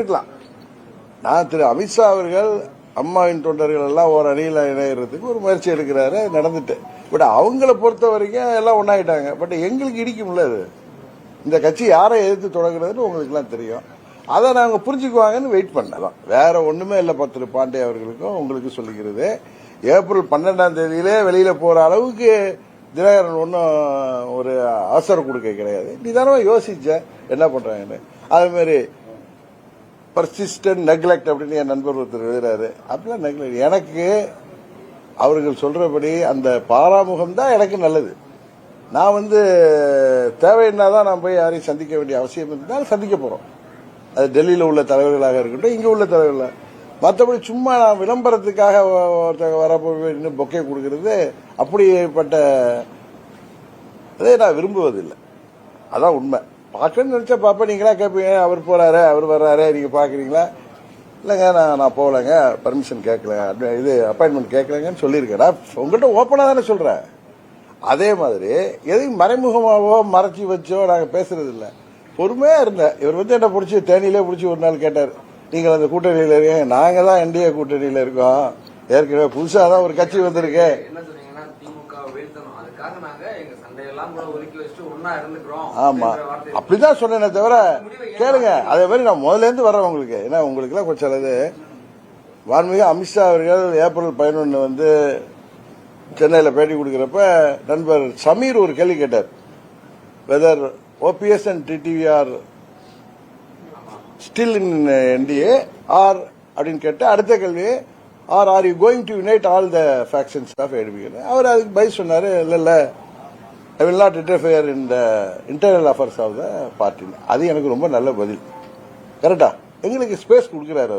இருக்கலாம். நான் திரு அமித்ஷா அவர்கள் அம்மாவின் தொண்டர்கள் எல்லாம் ஒரு அணியில் இணையறதுக்கு ஒரு முயற்சி எடுக்கிறாரு நடந்துட்டு. பட் அவங்கள பொறுத்த வரைக்கும் எல்லாம் ஒன்றாயிட்டாங்க பட் எங்களுக்கு இடிக்கும்ல அது. இந்த கட்சி யாரை எதிர்த்து தொடங்குறதுன்னு உங்களுக்குலாம் தெரியும். அதை நாங்கள் புரிஞ்சுக்குவாங்கன்னு வெயிட் பண்ணலாம். வேற ஒன்றுமே இல்லை திரு பாண்டே அவர்களுக்கும் உங்களுக்கு சொல்லிக்கிறது. ஏப்ரல் பன்னெண்டாம் தேதியிலே வெளியில் போகிற அளவுக்கு தினகரன் ஒன்றும் ஒரு அவசரம் கொடுக்க கிடையாது. நிதானமாக யோசிச்ச? என்ன பண்ணுறாங்கன்னு அதுமாரி பர்சிஸ்டன்ட் நெக்லெக்ட் அப்படின்னு என் நண்பர் ஒருத்தர் எழுதுறாரு. அப்படிலாம் நெக்லெக்ட் எனக்கு அவர்கள் சொல்றபடி அந்த பாராமுகம் தான் எனக்கு நல்லது. நான் வந்து தேவைன்னா தான் நான் போய் யாரையும் சந்திக்க வேண்டிய அவசியம் இருந்தால் சந்திக்க போறோம். அது டெல்லியில் உள்ள தலைவர்களாக இருக்கட்டும் இங்கே உள்ள தலைவர்கள் மற்றபடி சும்மா நான் விளம்பரத்துக்காக ஒருத்தங்க வரப்போ பொக்கே கொடுக்கறது அப்படிப்பட்ட அதை நான் விரும்புவதில்லை. அதான் உண்மை. பார்க்கணும்னு நினைச்சா பாப்பா நீங்களா கேட்பீங்க அவர் போறாரு அவர் வர்றாரு நீங்க பாக்குறீங்களா இல்லைங்க நான் நான் போகலைங்க. பர்மிஷன் கேட்கல. இது அப்பாயின்மெண்ட் கேட்கலங்கன்னு சொல்லியிருக்கேன். நான் உங்கள்கிட்ட ஓப்பனாக தானே சொல்கிறேன் அதே மாதிரி எதையும் மறைமுகமாகவோ மறைச்சி வச்சோ நாங்கள் பேசுறது இல்லை. பொறுமையாக இருந்தேன் இவர் வந்து என்ன பிடிச்சி தேனியிலே பிடிச்சி ஒரு நாள் கேட்டார். நீங்கள் அந்த கூட்டணியில் இருக்கீங்க. நாங்கள் தான் என்டிஏ கூட்டணியில் இருக்கோம். ஏற்கனவே புதுசாக தான் ஒரு கட்சி வந்திருக்கேன் ஆமா. அப்படிதான் சொன்னேனே தவிர கேளுங்க. அதே மாதிரி நான் முதல்ல இருந்து வர்றேன் உங்களுக்கு. ஏன்னா உங்களுக்கு எல்லாம் கொஞ்சம் அது வான்மிகு அமித்ஷா அவர்கள் ஏப்ரல் பதினொன்று வந்து சென்னையில் பேட்டி கொடுக்குறப்ப நண்பர் சமீர் ஒரு கேள்வி கேட்டார். Whether OPS and TTV are still in NDA or அப்படின்னு கேட்டு அடுத்த கேள்வி are are you going to unite all the factions of எடுபிக்கிறேன் அவர் அதுக்கு பதில் சொன்னாரு இல்ல இல்ல. I will not interfere in the internal affairs of the party அது எனக்கு ரொம்ப நல்ல பதில். கரெக்டா எங்களுக்கு ஸ்பேஸ் கொடுக்குறாரு